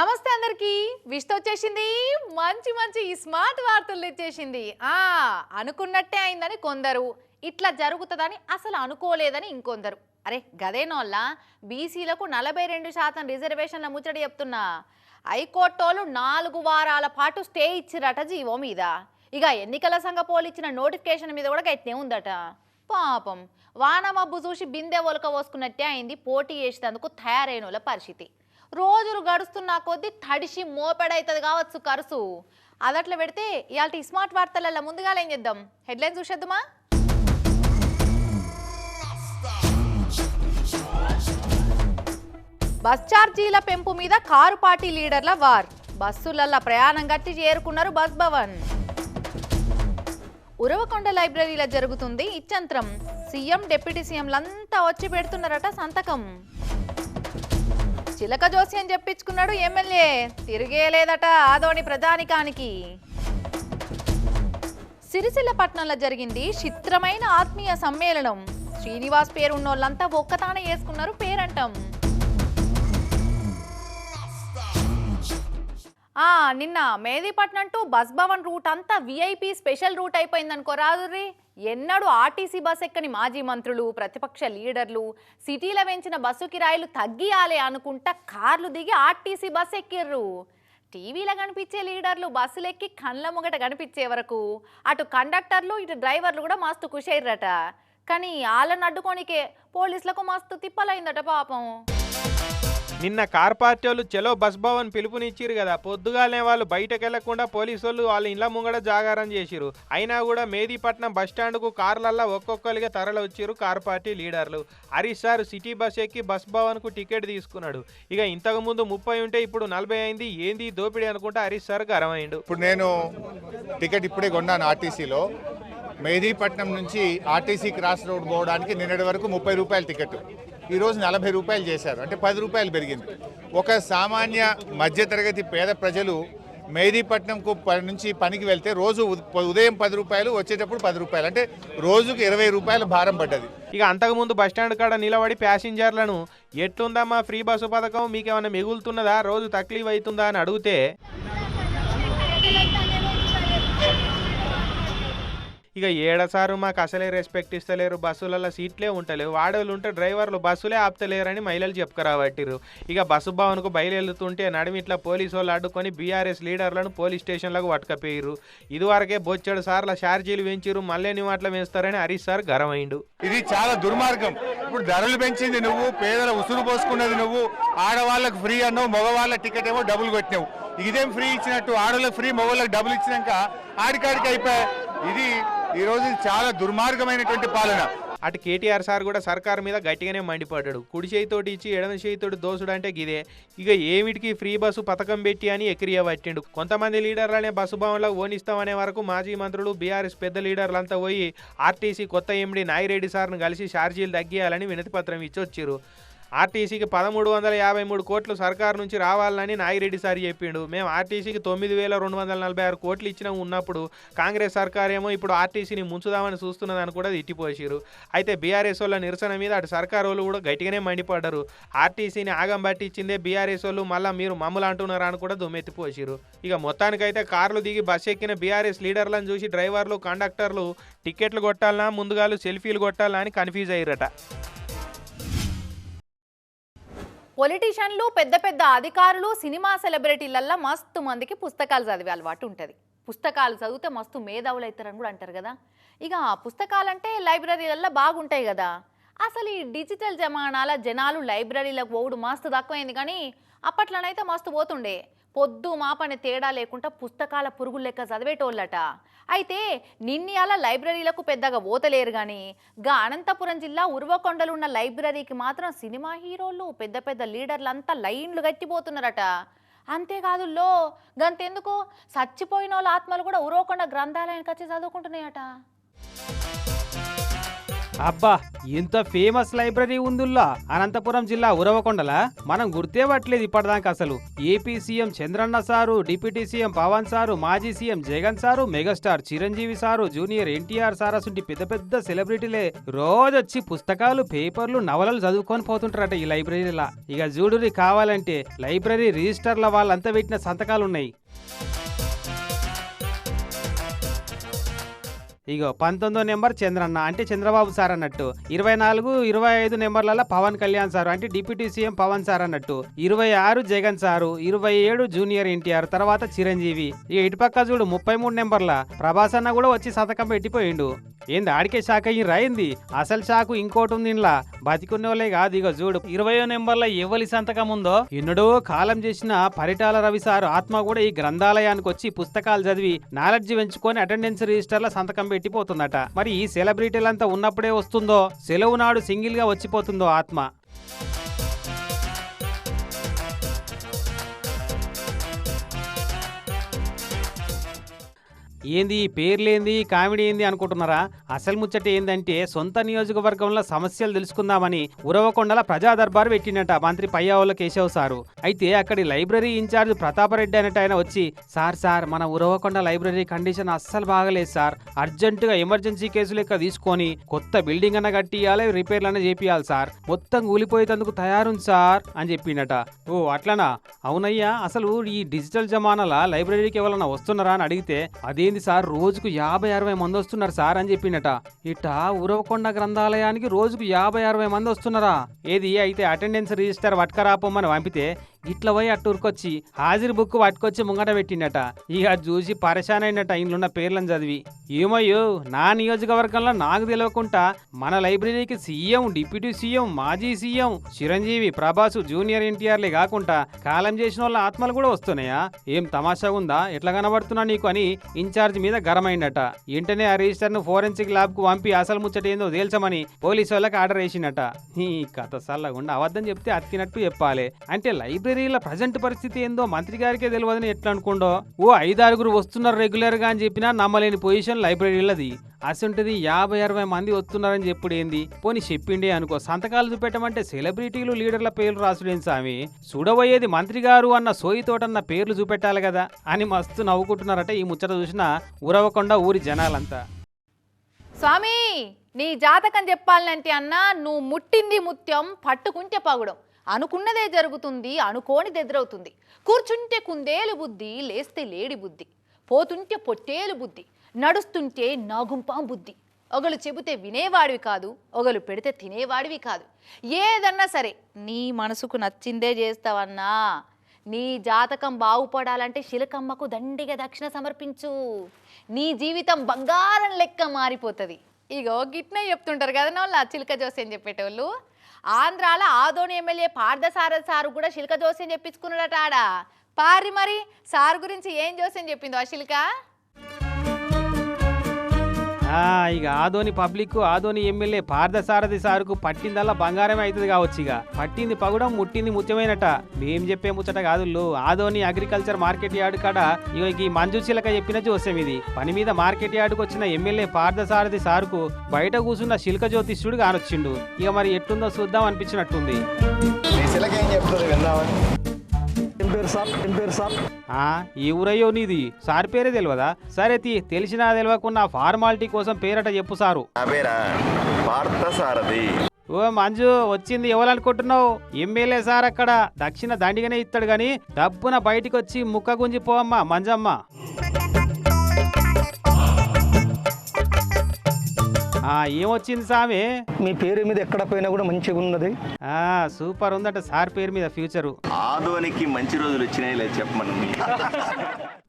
నమస్తే అందరికి. విష్ట వచ్చేసింది. మంచి మంచి స్మార్ట్ వార్తలు తెచ్చేసింది. ఆ అనుకున్నట్టే అయిందని కొందరు. ఇట్లా జరుగుతుందని అసలు అనుకోలేదని ఇంకొందరు. అరే గదేనోళ్ళ బీసీలకు నలభై రెండు శాతం రిజర్వేషన్ల ముచ్చడి చెప్తున్నా. హైకోర్టోళ్ళు నాలుగు వారాల పాటు స్టే ఇచ్చిరట జీవో మీద. ఇక ఎన్నికల సంఘ పోలిచ్చిన నోటిఫికేషన్ మీద కూడా గట్టినే ఉందట. పాపం. వాన మబ్బు చూసి బిందె ఒలక పోసుకున్నట్టే అయింది. పోటీ చేసేందుకు తయారైన వాళ్ళ పరిస్థితి. రోజులు గడుస్తున్న కొద్దీ తడిసి మోపెడైతుంది కావచ్చు కరుసు. అదట్లా పెడితే ఇవాళ స్మార్ట్ వార్తలలో ముందుగా ఏం చేద్దాం? హెడ్లైన్ చూసేద్దామా? బస్ ఛార్జీల పెంపు మీద కారు పార్టీ లీడర్ల వార్. బస్సులల్ల ప్రయాణం గట్టి చేరుకున్నారు బస్ భవన్. ఉరవకొండ లైబ్రరీలో జరుగుతుంది ఇచ్చంత్రం. సీఎం డిప్యూటీ సీఎంలంతా వచ్చి పెడుతున్నారట సంతకం. చిలక జోస్యం చెప్పించుకున్నాడు ఎమ్మెల్యే. తిరిగేలేదట ఆదోని ప్రధానికానికి. సిరిసిల్ల పట్టణంలో జరిగింది చిత్రమైన ఆత్మీయ సమ్మేళనం. శ్రీనివాస్ పేరున్నోళ్ళంతా ఒక్కతానే వేసుకున్నారు పేరంటం. నిన్న Mehdipatnam to bus Bhavan route అంతా విఐపి స్పెషల్ రూట్ అయిపోయింది అనుకో ఎన్నడూ ఆర్టీసీ బస్ ఎక్కని మాజీ మంత్రులు ప్రతిపక్ష లీడర్లు సిటీలో పెంచిన బస్సు కిరాయిలు తగ్గియాలి అనుకుంటా కార్లు దిగి ఆర్టీసీ బస్ ఎక్కిర్రు. టీవీలో కనిపించే లీడర్లు బస్సులు ఎక్కి కళ్ళ ముంగట కనిపించే వరకు అటు కండక్టర్లు ఇటు డ్రైవర్లు కూడా మస్తు కుషైర్రట. కానీ వాళ్ళని అడ్డుకోనికే పోలీసులకు మస్తు తిప్పలైందట పాపం. నిన్న కార్ పార్టీ వాళ్ళు చలో బస్ భవన్ పిలుపునిచ్చిరు కదా పొద్దుగాలనే వాళ్ళు బయటకు వెళ్ళకుండా పోలీసు వాళ్ళు వాళ్ళ ఇండ్ల ముంగడ జాగారం చేసిరు అయినా కూడా మేదీపట్నం బస్ స్టాండ్కు కార్లల్లా ఒక్కొక్కరిగా తరలి వచ్చిరు కార్ పార్టీ లీడర్లు. హరీష్ సార్ సిటీ బస్ ఎక్కి బస్ భవన్కు టికెట్ తీసుకున్నాడు. ఇక ఇంతకుముందు ముప్పై ఉంటే ఇప్పుడు నలభై అయింది. ఏంది దోపిడీ అనుకుంటే హరీష్ సార్ గరమైండు ఇప్పుడు నేను టికెట్ ఇప్పుడే కొన్నాను ఆర్టీసీలో. మెహదీపట్నం నుంచి ఆర్టీసీ క్రాస్ రోడ్ పోవడానికి నిన్నటి వరకు ముప్పై రూపాయల టికెట్. ఈరోజు నలభై రూపాయలు చేశారు. అంటే పది రూపాయలు పెరిగింది. ఒక సామాన్య మధ్యతరగతి పేద ప్రజలు మెహదీపట్నంకు పని నుంచి పనికి వెళ్తే రోజు ఉదయం పది రూపాయలు వచ్చేటప్పుడు పది రూపాయలు. అంటే రోజుకు ఇరవై రూపాయల భారం పడ్డది. ఇక అంతకుముందు బస్ స్టాండ్ కాడ నిలబడి ప్యాసింజర్లను ఎట్లుందమ్మా ఫ్రీ బస్సు పథకం? మీకేమైనా మిగులుతున్నదా? రోజు తక్లీఫ్ అవుతుందా అని అడిగితే ఇక ఏడసారు మాకు అసలే రెస్పెక్ట్ ఇస్తలేరు బస్సులలో సీట్లే ఉంటలేవు ఆడవాళ్ళు ఉంటే డ్రైవర్లు బస్సులే ఆపుతలేరని మహిళలు చెప్పుకరాబట్టిరు ఇక బస్సు భవన్కు బయలుదేరుతుంటే నడిమిట్లా పోలీసు వాళ్ళు అడ్డుకొని బీఆర్ఎస్ లీడర్లను పోలీస్ స్టేషన్లకు పట్టుకపోయారు ఇదివరకే బొచ్చడు సార్ల ఛార్జీలు పెంచిరు మళ్ళీ నివాట్ల వేస్తారని హరీష్ సార్ గరమైండు ఇది చాలా దుర్మార్గం. ఇప్పుడు ధరలు పెంచింది నువ్వు పేదల ఉసురు పోసుకున్నది నువ్వు ఆడవాళ్ళకు ఫ్రీ అన్నావు మగవాళ్ళ టికెట్ ఏమో డబ్బులు కొట్టినావు. ఇదేం ఫ్రీ ఇచ్చినట్టు ఆడవాళ్ళకి ఫ్రీ మగవాళ్ళకి డబ్బులు ఇచ్చినాక ఆడికాడికి అయిపోయా? ఇది ఈ రోజు చాలా దుర్మార్గమైనటువంటి పాలన. అటు కేటీఆర్ సార్ కూడా సర్కార్ మీద గట్టిగానే మండిపడ్డాడు. కుడి చేయితోటి ఇచ్చి ఎడమ చేయితోటి దోసుడు అంటే గిదే. ఇక ఏమిటికి ఫ్రీ బస్సు పథకం పెట్టి అని ఎక్కిరియ పట్టిండు. కొంతమంది లీడర్లనే బస్సు భవన్లో ఓనిస్తామనే వరకు మాజీ మంత్రులు బీఆర్ఎస్ పెద్ద లీడర్లంతా పోయి ఆర్టీసీ కొత్త ఎండి నాయిరెడ్డి సార్ను కలిసి ఛార్జీలు తగ్గియాలని వినతిపత్రం ఇచ్చొచ్చారు ఇచ్చి ఆర్టీసీకి పదమూడు వందల యాభై మూడు కోట్లు సర్కారు నుంచి రావాలని నాగిరెడ్డి సార్ చెప్పిండు. మేము ఆర్టీసీకి తొమ్మిది వేల రెండు వందల నలభై ఆరు కోట్లు ఇచ్చిన ఉన్నప్పుడు కాంగ్రెస్ సర్కార్ ఏమో ఇప్పుడు ఆర్టీసీని ముంచుదామని చూస్తున్నదని కూడా తిట్టిపోసారు అయితే బీఆర్ఎస్ వాళ్ళ నిరసన మీద అటు సర్కార్ వాళ్ళు కూడా గట్టిగానే మండిపడ్డారు. ఆర్టీసీని ఆగం పట్టించిందే బీఆర్ఎస్ వాళ్ళు మళ్ళీ మీరు మమ్మల్ని అంటున్నారా అని కూడా దుమ్మెత్తిపోసారు ఇక మొత్తానికైతే కార్లు దిగి బస్ ఎక్కిన బీఆర్ఎస్ లీడర్లను చూసి డ్రైవర్లు కండక్టర్లు టికెట్లు కొట్టాలనా ముందుగాలు సెల్ఫీలు కొట్టాలా అని కన్ఫ్యూజ్ అయ్యారట. పొలిటీషియన్లు పెద్ద పెద్ద అధికారులు సినిమా సెలబ్రిటీలల్లో మస్తు మందికి పుస్తకాలు చదివే అలవాటు ఉంటుంది. పుస్తకాలు చదివితే మస్తు మేధావులు అవుతారని కూడా అంటారు కదా. ఇక పుస్తకాలంటే లైబ్రరీలలో బాగుంటాయి కదా. అసలు ఈ డిజిటల్ జమానాల జనాలు లైబ్రరీలకు పోవుడు మస్తు తక్కువైంది కానీ అప్పట్లోనైతే మస్తు పోతుండే. పొద్దు మాపని తేడా లేకుండా పుస్తకాల పురుగులు లెక్క చదివేటోళ్ళట. అయితే నిన్ని అలా లైబ్రరీలకు పెద్దగా ఓతలేరు కానీ గా అనంతపురం జిల్లా ఉర్వకొండలు ఉన్న లైబ్రరీకి మాత్రం సినిమా హీరోలు పెద్ద పెద్ద లీడర్లు అంతా లైన్లు గట్టిపోతున్నారట అంతేకాదు లో గంతెందుకు? చచ్చిపోయిన వాళ్ళ ఆత్మలు కూడా ఉరవకొండ గ్రంథాలయానికి వచ్చి చదువుకుంటున్నాయట. అబ్బా ఇంత ఫేమస్ లైబ్రరీ ఉందిల్లా. అనంతపురం జిల్లా ఉరవకొండల? మనం గుర్తే పట్టలేదు ఇప్పటిదాకా అసలు. AP CM Chandranna sir deputy CM Pawan sir మాజీ CM Jagan sir megastar Chiranjeevi sir junior NTR sir పెద్ద పెద్ద సెలబ్రిటీలే. రోజొచ్చి పుస్తకాలు పేపర్లు నవలలు చదువుకొని పోతుంటారట ఈ లైబ్రరీలా ఇక జూడురి కావాలంటే లైబ్రరీ రిజిస్టర్ల వాళ్ళంతా పెట్టిన సంతకాలు ఇగో పంతొమ్మిదో నెంబర్ చంద్రన్న. అంటే చంద్రబాబు సార్ అన్నట్టు. ఇరవై నాలుగు ఇరవై ఐదు నెంబర్లలో పవన్ కళ్యాణ్ సార్. అంటే డిప్యూటీ సీఎం పవన్ సార్ అన్నట్టు. ఇరవై ఆరు జగన్ సారు. ఇరవై ఏడు జూనియర్ ఎన్టీఆర్. తర్వాత చిరంజీవి. ఇక ఇటుపక్క చూడు ముప్పై మూడు నెంబర్ల. ప్రభాస్ అన్న కూడా వచ్చి సంతకం పెట్టిపోయిండు. ఏంది ఆడికే షాక్ అయ్యి రాయింది అసలు షాకు ఇంకోటి ఉంది ఇంట్లో బతికున్న కాదు ఇక చూడు. ఇరవయో నెంబర్ల ఎవరి సంతకం ఉందో ఎన్నడో కాలం చేసిన పరిటాల రవి సార్ ఆత్మ కూడా ఈ గ్రంథాలయానికి వచ్చి పుస్తకాలు చదివి నాలెడ్జ్ పెంచుకొని అటెండెన్స్ రిజిస్టర్ల సంతకం పెట్టిపోతుందట. మరి ఈ సెలబ్రిటీలంతా ఉన్నప్పుడే వస్తుందో? సెలవు నాడు సింగిల్గా వచ్చిపోతుందో ఆత్మ? ఏంది పేర్లేంది కామెడీ ఏంది అనుకుంటున్నారా? అసలు ముచ్చట ఏందంటే సొంత నియోజకవర్గంలో సమస్యలు తెలుసుకుందామని ఉరవకొండల ప్రజా దర్బారు పెట్టిండట మంత్రి పయ్యావుల కేశవ్ సారు. అయితే అక్కడి లైబ్రరీ ఇన్ఛార్జ్ ప్రతాపరెడ్డి అనేట ఆయన వచ్చి సార్ సార్ మన ఉరవకొండ లైబ్రరీ కండిషన్ అస్సలు బాగలేదు సార్. అర్జెంటుగా ఎమర్జెన్సీ కేసు లెక్క తీసుకొని కొత్త బిల్డింగ్ అన్న కట్టియాలి రిపేర్లు అన్న చేపియాలి సార్. మొత్తం కూలిపోయేటందుకు తయారుంది సార్ అని చెప్పిండట. ఓ అట్లనా? అవునయ్యా అసలు ఈ డిజిటల్ జమానాల లైబ్రరీకి ఎవరన్నా వస్తున్నారా అని అడిగితే ఏంది సార్? రోజుకు యాభై అరవై మంది వస్తున్నారు సార్ అని చెప్పిండట. ఇట ఉరవకొండ గ్రంథాలయానికి రోజుకు యాభై అరవై మంది వస్తున్నారా? ఏది అయితే అటెండెన్స్ రిజిస్టర్ పట్టుకరాపోమని పంపితే ఇట్లా పోయి అట్టూరుకొచ్చి హాజరు బుక్ పట్టుకొచ్చి ముంగట పెట్టిండట. ఇక చూసి పరేషాన్ అయినట ఉన్న పేర్లను చదివి. ఏమయ్యో నా నియోజకవర్గంలో నాకు తెలియకుండా మన లైబ్రరీకి సీఎం డిప్యూటీ సీఎం మాజీ సీఎం చిరంజీవి ప్రభాసు జూనియర్ ఎన్టీఆర్లే కాకుండా కాలం చేసిన వాళ్ళ ఆత్మలు కూడా వస్తున్నాయా? ఏం తమాషా ఉందా? ఎట్లా కనబడుతున్నా నీకు అని ఇన్ఛార్జ్ మీద గరమైందట వెంటనే ఆ రిజిస్టర్ను ఫోరెన్సిక్ ల్యాబ్కు పంపి అసలు ముచ్చట ఏందో తేల్చమని పోలీసు వాళ్ళకి ఆర్డర్ వేసిండట. ఈ కథ సల్లగుండా అబద్ధం చెప్తే అతికినట్టు చెప్పాలి. అంటే లైబ్రరీల ప్రజెంట్ పరిస్థితి ఏందో మంత్రి గారికే తెలియదని ఎట్లా అనుకోండో? ఓ ఐదారుగురు వస్తున్నారు రెగ్యులర్గా అని చెప్పినా నమ్మలేని పొజిషన్ లైబ్రరీలది. అసంటిది యాభై అరవై మంది వస్తున్నారని చెప్పుడు ఏంది? పోని చెప్పిండే అనుకో. సంతకాలు చూపెట్టమంటే సెలబ్రిటీలు లీడర్ల పేర్లు రాసుడేం సామి? చూడబోయేది మంత్రి గారు అన్న సోయితోటన్న పేర్లు చూపెట్టాలి కదా? అని మస్తు నవ్వుకుంటున్నారట ఈ ముచ్చట చూసిన ఉరవకొండ ఊరి జనాలంతా. స్వామి నీ జాతకం చెప్పాలంటే అన్నా నువ్వు ముట్టింది ముత్యం పట్టుకుంటే పగుడం. అనుకున్నదే జరుగుతుంది అనుకోనిది ఎదురవుతుంది. కూర్చుంటే కుందేలు బుద్ధి లేస్తే లేడి బుద్ధి. పోతుంటే పొట్టేలు బుద్ధి నడుస్తుంటే నాగుంపాం బుద్ధి. ఒకళ్ళు చెబితే వినేవాడివి కాదు ఒకళ్ళు పెడితే తినేవాడివి కాదు. ఏదన్నా సరే నీ మనసుకు నచ్చిందే చేస్తావన్నా. నీ జాతకం బాగుపడాలంటే శిలకమ్మకు దండిగా దక్షిణ సమర్పించు. నీ జీవితం బంగారం లెక్క మారిపోతుంది. ఇగో గిట్నే చెప్తుంటారు కదా వాళ్ళ చిలక జోసి అని చెప్పేటోళ్ళు. ఆంధ్రాల ఆదోని ఎమ్మెల్యే పార్థసారథి సారు కూడా శిల్క జోసి అని చెప్పించుకున్నాడట ఆడ. పారి మరి సార్ గురించి ఏం జోసి అని చెప్పిందో ఆ శిల్క? ఇక ఆదోని పబ్లిక్ ఆదోని ఎమ్మెల్యే పార్థసారథి సారుకు పట్టిందల్లా బంగారమే అవుతుంది కావచ్చు ఇక. పట్టింది పగుడం ముట్టింది ముత్యమైనట. మేం చెప్పే ముచ్చట కాదు ఆదోని అగ్రికల్చర్ మార్కెట్ యార్డ్ కాడ ఇక ఈ మంజు చిలక చెప్పిన జోస్యం ఇది. పని మీద మార్కెట్ యార్డుకు వచ్చిన ఎమ్మెల్యే పార్థసారథి సారుకు బయట కూర్చున్న శిల్క జ్యోతిష్యుడు కానొచ్చిండు ఇక మరి ఎట్టుందో చూద్దాం అనిపించినట్టుంది. ఈ ఊరయ్యో నీది. సార్ పేరే తెలియదా సరే తీ తెలిసినా తెలియకుండా ఫార్మాలిటీ కోసం పేరట చెప్పు సారు. నా పేరా? పార్థసారథి ఓ మంజు వచ్చింది ఎవరనుకుంటున్నావు ఎమ్మెల్యే సార్ అక్కడ దక్షిణ దండిగానే ఇస్తాడు గాని డబ్బున బయటికి వచ్చి ముక్క గుంజి పోమ్మా మంజమ్మ. ఏమొచ్చింది సామి? మీ పేరు మీద ఎక్కడ పోయినా కూడా మంచిగా ఉన్నది. ఆ సూపర్ ఉందట సార్ పేరు మీద ఫ్యూచరు. ఆదోనికి మంచి రోజులు వచ్చినాయి లేదు చెప్పమని.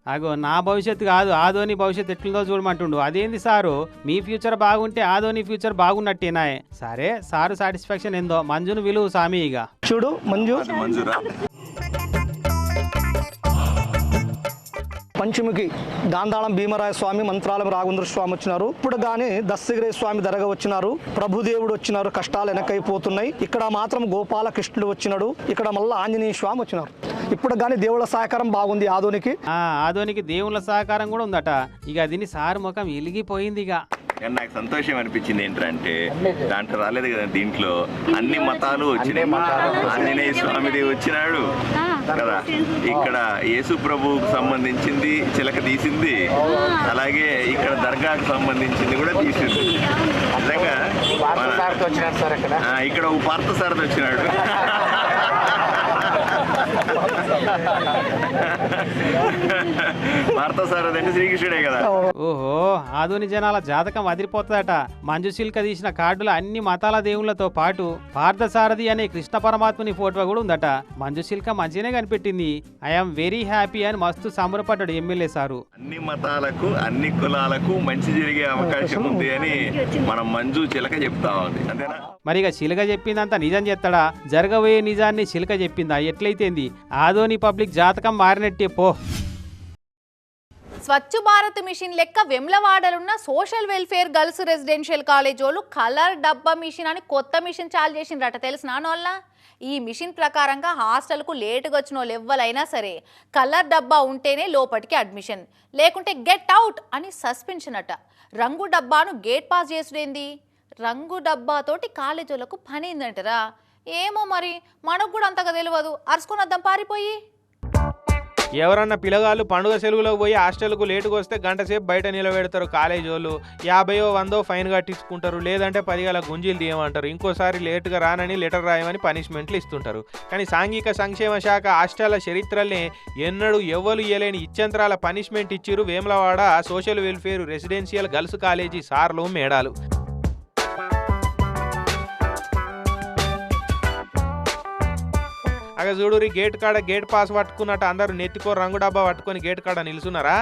అగో నా భవిష్యత్తు కాదు ఆదోని భవిష్యత్తు ఎట్లుందో చూడమంటుండు. అదేంది సారు? మీ ఫ్యూచర్ బాగుంటే ఆదోని ఫ్యూచర్ బాగున్నట్టేనాయే సరే సారు సాటిస్ఫాక్షన్ ఏందో? మంజును విలువ సామి ఇక. చూడు మంజు. మంజురా? పంచముఖి దాందాళం భీమరాయ స్వామి మంత్రాలం రాఘవేంద్ర స్వామి వచ్చినారు. ఇప్పుడు గాని దస్తగిరి స్వామి దరగ వచ్చినారు. ప్రభుదేవుడు వచ్చినారు. కష్టాలు వెనకైపోతున్నాయి. ఇక్కడ మాత్రం గోపాలకృష్ణుడు వచ్చినాడు. ఇక్కడ మళ్ళీ ఆంజనేయ స్వామి వచ్చినారు. ఇప్పుడు కానీ దేవుళ్ళ సహకారం బాగుంది ఆదోనికి. ఆ ఆదోనికి దేవుళ్ళ సహకారం కూడా ఉందట. ఇక దీని సారు ముఖం వెలిగిపోయింది ఇక. కానీ నాకు సంతోషం అనిపించింది ఏంటంటే దాంట్లో రాలేదు కదా దీంట్లో. అన్ని మతాలు వచ్చినాయి. ఆంజనేయ స్వామిది వచ్చినాడు. కదా? ఇక్కడ యేసు ప్రభువుకు సంబంధించింది చిలక తీసింది. అలాగే ఇక్కడ దర్గాకు సంబంధించింది కూడా తీసింది. నిజంగా ఇక్కడ. ఒక పార్థ సారథి వచ్చినాడు. శ్రీకృష్ణుడే కదా. ఓహో ఆధుని జనాల జాతకం అదిరిపోతుందట. మంజుశీల్క తీసిన కార్డులు అన్ని మతాల దేవుళ్ళతో పాటు పార్థసారథి అనే కృష్ణ పరమాత్ముని ఫోటో కూడా ఉందట. మంజుశీల్క మంచిగానే కనిపెట్టింది. ఐఎమ్ వెరీ హ్యాపీ అని మస్తు సంబరపడ్డాడు ఎమ్మెల్యే సారు. అన్ని మతాలకు అన్ని కులాలకు మంచి జరిగే అవకాశం ఉంది అని మనం మంజు చిలక చెప్తా ఉంది. అంతేనా? మరి ఇక చిలక చెప్పిందంతా నిజం చెప్తాడా జరగబోయే నిజాన్ని చిలక చెప్పిందా? ఎట్లయితేంది? ఆదోని పబ్లిక్ జాతకం మారినట్టే పో. స్వచ్ఛ భారత్ మిషన్ లెక్క వెమ్లవాడలున్న social welfare girls residential college వాళ్ళు కలర్ డబ్బా మిషన్ అని కొత్త మిషన్ చాలు చేసిండ్రట తెలిసిన వాళ్ళ? ఈ మిషన్ ప్రకారంగా హాస్టల్కు లేటుగా వచ్చిన వాళ్ళు ఎవ్వరైనా సరే కలర్ డబ్బా ఉంటేనే లోపలికి అడ్మిషన్ లేకుంటే గెట్ అవుట్ అని సస్పెన్షన్ అట రంగు డబ్బాను గేట్ పాస్ చేసుడేంది? రంగు డబ్బాతోటి కాలేజీలకు పని ఏందంటారా? ఏమో మరి మనకు కూడా అంతగా తెలియదు అరుచుకుని వద్దాం పారిపోయి. ఎవరన్నా పిల్లగాళ్ళు పండుగ సెలవులకు పోయి హాస్టల్కు లేటుగా వస్తే గంట సేపు బయట నిలబెడతారు కాలేజ్ వాళ్ళు యాభైయో వందో ఫైన్ కట్టించుకుంటారు. లేదంటే పదిగల గుంజీలు తీయమంటారు. ఇంకోసారి లేటుగా రానని లెటర్ రాయమని పనిష్మెంట్లు ఇస్తుంటారు. కానీ సాంఘిక సంక్షేమ శాఖ హాస్టళ్ళ చరిత్రలే ఎన్నడూ ఎవ్వరు ఇయ్యలేని ఇచ్చంత్రాల పనిష్మెంట్ ఇచ్చిరు Vemulawada social welfare residential girls college సార్లు మేడాలు. అగ చూడురి గేట్ కాడ గేట్ పాస్ పట్టుకున్నట్టు అందరూ నెత్తికో రంగు డబ్బా పట్టుకొని గేట్ కాడ నిలుచున్నారా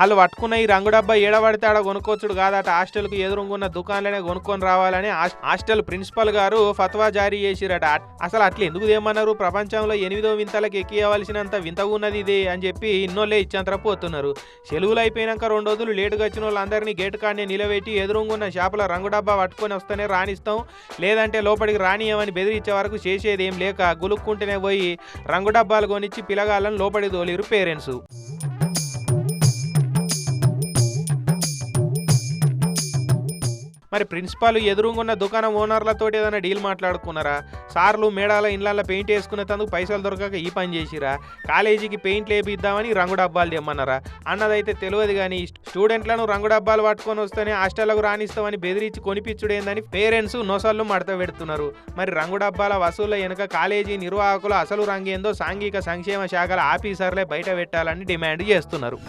వాళ్ళు పట్టుకున్న ఈ రంగు డబ్బా ఏడబడితే ఆడ కొనుక్కోవచ్చుడు కాదట. హాస్టల్కు ఎదురుంగున్న దుకాణాలనే కొనుక్కొని రావాలని హాస్టల్ ప్రిన్సిపల్ గారు ఫత్వా జారీ చేసిరట. అట్- అసలు అట్లా ఎందుకు ఏమన్నారు ప్రపంచంలో ఎనిమిదో వింతలకు ఎక్కియవలసినంత వింతగా ఉన్నది ఇది అని చెప్పి ఇన్నోళ్ళే ఇచ్చంతర పోతున్నారు సెలవులు అయిపోయినాక రెండు రోజులు లేటుగా వచ్చిన వాళ్ళందరినీ గేట్ కాడనే నిలబెట్టి ఎదురుంగున్న షాపుల రంగు డబ్బా పట్టుకొని వస్తేనే రాణిస్తాం. లేదంటే లోపలికి రానియమని బెదిరించే వరకు చేసేది ఏం లేక గులుక్కుంటేనే పోయి రంగు డబ్బాలు కొనిచ్చి పిల్లగాళ్ళని లోపలికి తోలిరు పేరెంట్స్. మరి ప్రిన్సిపాల్ ఎదురుగున్న దుకాణం ఓనర్లతో ఏదైనా డీల్ మాట్లాడుకున్నారా? సార్లు మేడాల ఇండ్లలో పెయింట్ వేసుకునేందుకు పైసలు దొరకక ఈ పని చేసిరా? కాలేజీకి పెయింట్ లేపిద్దామని రంగు డబ్బాలు తెమ్మన్నారా? అన్నదైతే తెలియదు కానీ స్టూడెంట్లను రంగు డబ్బాలు పట్టుకొని వస్తేనే హాస్టళ్ళకు రాణిస్తామని బెదిరించి కొనిపించుడేందని పేరెంట్స్ నొసళ్ళు మడత పెడుతున్నారు. మరి రంగు డబ్బాల వసూళ్ళ వెనుక కాలేజీ నిర్వాహకులు అసలు రంగేందో సాంఘిక సంక్షేమ శాఖల ఆఫీసర్లే బయట పెట్టాలని డిమాండ్ చేస్తున్నారు.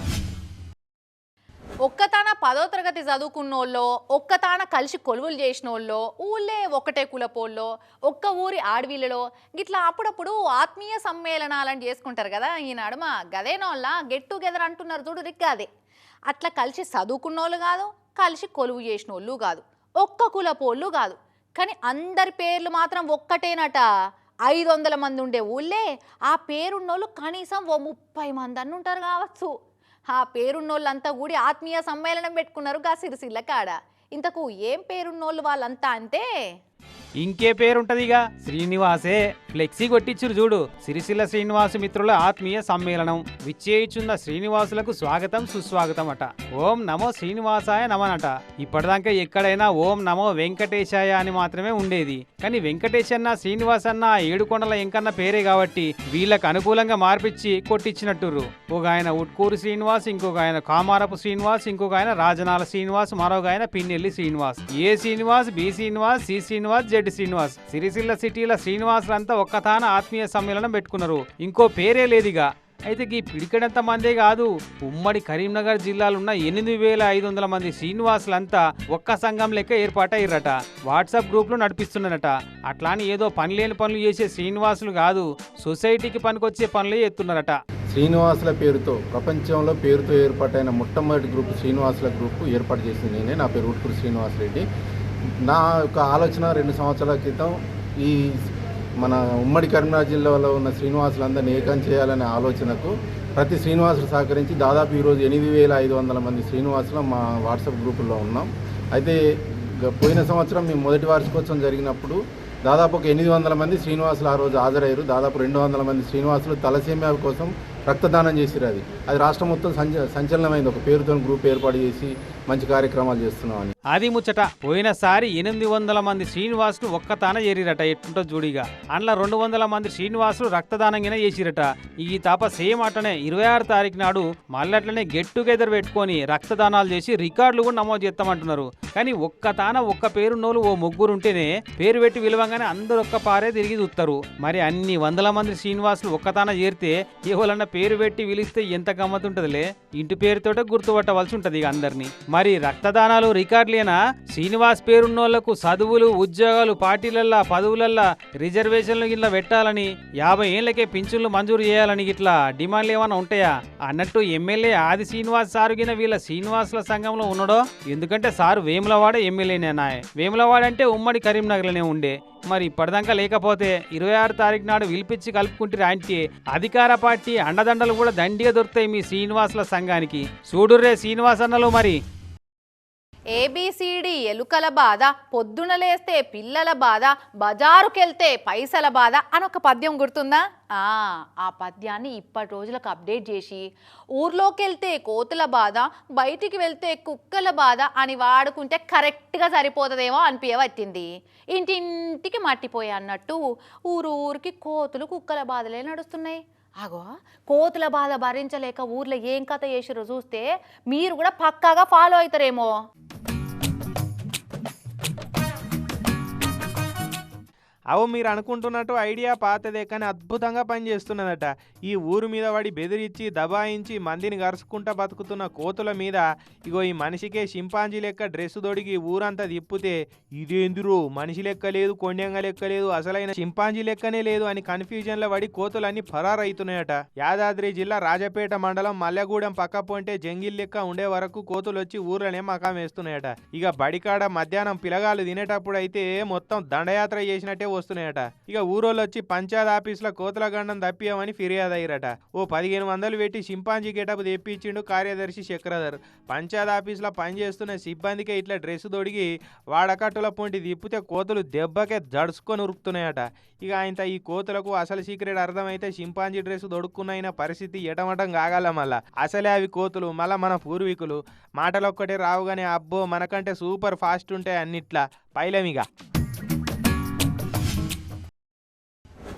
ఒక్కతాన పదో తరగతి చదువుకున్నోళ్ళో ఒక్కతాన కలిసి కొలువులు చేసినోళ్ళో ఊళ్ళే ఒక్కటే కులపోళ్ళో ఒక్క ఊరి ఆడవిళ్ళలో గిట్లా అప్పుడప్పుడు ఆత్మీయ సమ్మేళనాలని చేసుకుంటారు కదా ఈ నడుమ గదేనోళ్ళ గెట్ టుగెదర్ అంటున్నారు చూడు రిక్ అదే. అట్లా కలిసి చదువుకున్నోళ్ళు కాదు కలిసి కొలువు చేసినోళ్ళు కాదు. ఒక్క కులపోళ్ళు కాదు. కానీ అందరి పేర్లు మాత్రం ఒక్కటేనట. ఐదు వందల మంది ఉండే ఊళ్ళే ఆ పేరున్నోళ్ళు కనీసం ఓ ముప్పై మంది అన్నుంటారు ఉంటారు కావచ్చు. ఆ పేరున్నోళ్ళంతా కూడి ఆత్మీయ సమ్మేళనం పెట్టుకున్నారు గా సిరిసిల్ల కాడ. ఇంతకు ఏం పేరున్నోళ్ళు వాళ్ళంతా అంటే? ఇంకే పేరుంటదిగా. శ్రీనివాసే. ఫ్లెక్సీ కొట్టిచ్చురు చూడు. సిరిసిల్ల శ్రీనివాసు మిత్రుల ఆత్మీయ సమ్మేళనం. విచ్చేయిచున్న శ్రీనివాసులకు స్వాగతం సుస్వాగతం అట ఓం నమో శ్రీనివాసాయ నమనట. ఇప్పటిదాకా ఎక్కడైనా ఓం నమో వెంకటేశాయ అని మాత్రమే ఉండేది. కానీ వెంకటేశన్న శ్రీనివాసన్న అన్న ఏడుకొండల ఎంకన్న పేరే కాబట్టి వీళ్ళకు అనుకూలంగా మార్పిచ్చి కొట్టించినట్టుర్రు ఒక ఆయన ఉట్కూరు శ్రీనివాస్ ఇంకొక ఆయన కామారపు శ్రీనివాస్ ఇంకొక ఆయన రాజనాల శ్రీనివాస్ మరొక ఆయన Pinnelli Srinivas. A Srinivas B Srinivas C Srinivas Z Srinivas. Sircilla సిటీల శ్రీనివాసులంతా ఒక్కతాన ఆత్మీయ సమ్మేళనం పెట్టుకున్నారు. ఇంకో పేరే లేదిగా. అయితే ఈ పిడికడంత మందే కాదు ఉమ్మడి కరీంనగర్ జిల్లాలో ఉన్న ఎనిమిది వేల ఐదు వందల మంది శ్రీనివాసులంతా ఒక్క సంఘం లెక్క ఏర్పాటయ్యారట వాట్సాప్ గ్రూప్లు నడిపిస్తున్నారట. అట్లాని ఏదో పని లేని పనులు చేసే శ్రీనివాసులు కాదు సొసైటీకి పనికొచ్చే పనులే ఎత్తున్నారట శ్రీనివాసుల పేరుతో ప్రపంచంలో పేరుతో ఏర్పాటైన మొట్టమొదటి గ్రూప్ శ్రీనివాసుల గ్రూప్ ఏర్పాటు చేసింది నేనే. నా పేరు ఉట్కూరు శ్రీనివాసరెడ్డి. నా యొక్క ఆలోచన రెండు సంవత్సరాల క్రితం ఈ మన ఉమ్మడి కరీంనగర్ జిల్లాలో ఉన్న శ్రీనివాసులందరినీ ఏకం చేయాలనే ఆలోచనకు ప్రతి శ్రీనివాసులు సహకరించి దాదాపు ఈరోజు ఎనిమిది వేల ఐదు వందల మంది శ్రీనివాసులు మా వాట్సాప్ గ్రూపుల్లో ఉన్నాం. అయితే పోయిన సంవత్సరం మేము మొదటి వార్షికోత్సవం జరిగినప్పుడు దాదాపు ఒక ఎనిమిది వందల మంది శ్రీనివాసులు ఆ రోజు హాజరయ్యారు. దాదాపు రెండు వందల మంది శ్రీనివాసులు తలసేమియా కోసం రక్తదానం చేసిరు అది. అది రాష్ట్రం మొత్తం సంచ సంచలనమైంది. ఒక పేరుతో గ్రూప్ ఏర్పాటు చేసి మంచి కార్యక్రమాలు చేస్తున్నాం అని. అది ముచ్చట పోయినసారి ఎనిమిది వందల మంది శ్రీనివాసులు ఒక్కతాన చేరిరట ఎట్టుంటో జూడిగా. అందులో రెండు వందల మంది శ్రీనివాసులు రక్తదానంగానే చేసిరట. ఈ తాప సేమ్ అటనే ఇరవై ఆరు తారీఖు నాడు మళ్ళీ అట్లనే గెట్ టుగెదర్ పెట్టుకొని రక్తదానాలు చేసి రికార్డులు కూడా నమోదు చేస్తామంటున్నారు. కానీ ఒక్క తాన ఒక్క పేరున్నోళ్ళు ఓ ముగ్గురు ఉంటేనే పేరు పెట్టి విలువంగానే అందరు ఒక్క పారే తిరిగి చూస్తారు. మరి అన్ని వందల మంది శ్రీనివాసులు ఒక్కతాన చేరితే కేవలం పేరు పెట్టి పిలిస్తే ఎంత గమ్మతుంటదిలే? ఇంటి పేరుతోటే గుర్తుపట్టవలసి ఉంటది ఇక అందరినీ. మరి రక్తదానాలు రికార్డులేనా? శ్రీనివాస్ పేరున్నోళ్ళకు చదువులు ఉద్యోగాలు పార్టీలల్లా పదవులల్లా రిజర్వేషన్లు ఇట్లా పెట్టాలని యాభై ఏళ్ళకే పింఛన్లు మంజూరు చేయాలని ఇట్లా డిమాండ్లు ఏమైనా ఉంటాయా? అన్నట్టు ఎమ్మెల్యే ఆది శ్రీనివాస్ సారు గిన వీళ్ళ శ్రీనివాసుల సంఘంలో ఉన్నాడో? ఎందుకంటే సారు వేములవాడ ఎమ్మెల్యేనేనా వేములవాడ అంటే ఉమ్మడి కరీంనగర్లోనే ఉండే. మరి ఇప్పటిదాకా లేకపోతే ఇరవై ఆరు తారీఖు నాడు పిలిపించి కలుపుకుంటారు అంటే అధికార పార్టీ అండదండలు కూడా దండిగా దొరుకుతాయి మీ శ్రీనివాసుల సంఘానికి. చూడుర్రే శ్రీనివాస్ అన్నలు మరి. ఏబిసిడి ఎలుకల బాధ పొద్దున లేస్తే పిల్లల బాధ బజారుకెళ్తే పైసల బాధ అని ఒక పద్యం గుర్తుందా? ఆ, పద్యాన్ని ఇప్పటి రోజులకు అప్డేట్ చేసి ఊర్లోకి వెళ్తే కోతుల బాధ బయటికి వెళ్తే కుక్కల బాధ అని వాడుకుంటే కరెక్ట్గా సరిపోతుందేమో అనిపించవచ్చింది ఇంటింటికి మట్టిపోయా అన్నట్టు ఊరు ఊరికి కోతులు కుక్కల బాధలే నడుస్తున్నాయి. ఆగో కోతుల బాధ భరించలేక ఊర్లో ఏం కథ చేసిరో చూస్తే మీరు కూడా పక్కాగా ఫాలో అవుతారేమో. అవు మీరు అనుకుంటున్నట్టు ఐడియా పాతదే కానీ అద్భుతంగా పనిచేస్తున్నదట. ఈ ఊరు మీద వాడి బెదిరించి దబాయించి మందిని గరుచుకుంటా బతుకుతున్న కోతుల మీద ఇగో ఈ మనిషికే షింపాంజీ లెక్క డ్రెస్ దొడిగి ఊరంతా తిప్పితే ఇదేందురు? మనిషి లెక్క లేదు కొండంగా లెక్క లేదు అసలైన చింపాంజీ లెక్కనే లేదు అని కన్ఫ్యూజన్లో పడి కోతులన్నీ ఫరారవుతున్నాయట యాదాద్రి జిల్లా రాజపేట మండలం మల్లెగూడెం పక్క పొంటే జంగిల్ లెక్క ఉండే వరకు కోతులు వచ్చి ఊర్లోనే మకాం వేస్తున్నాయట. ఇక బడికాడ మధ్యాహ్నం పిలగాలు తినేటప్పుడు అయితే మొత్తం దండయాత్ర చేసినట్టే వస్తున్నాయట. ఇక ఊరోళ్ళు వచ్చి పంచాయత్ ఆఫీసులో కోతుల గండం తప్పియమని ఫిర్యాదు అయ్యారట. ఓ పదిహేను వందలు పెట్టి చింపాంజీ గెటప్ తెప్పించిండు కార్యదర్శి చక్రధర్ పంచాయత్ ఆఫీసులో పనిచేస్తున్న సిబ్బందికే ఇట్లా డ్రెస్ తొడిగి వాడకట్టుల పొంటి తిప్పితే కోతులు దెబ్బకే జడుచుకొని ఉరుకుతున్నాయట. ఇక ఆయన ఈ కోతులకు అసలు సీక్రెట్ అర్థమైతే చింపాంజీ డ్రెస్ దొడుక్కున్న పరిస్థితి ఎటమటం కాగల మళ్ళా. అసలే అవి కోతులు మళ్ళా మన పూర్వీకులు. మాటలొక్కటే ఒక్కటే రావుగానే అబ్బో మనకంటే సూపర్ ఫాస్ట్ ఉంటాయి అన్నిట్లా. పైలమిగా.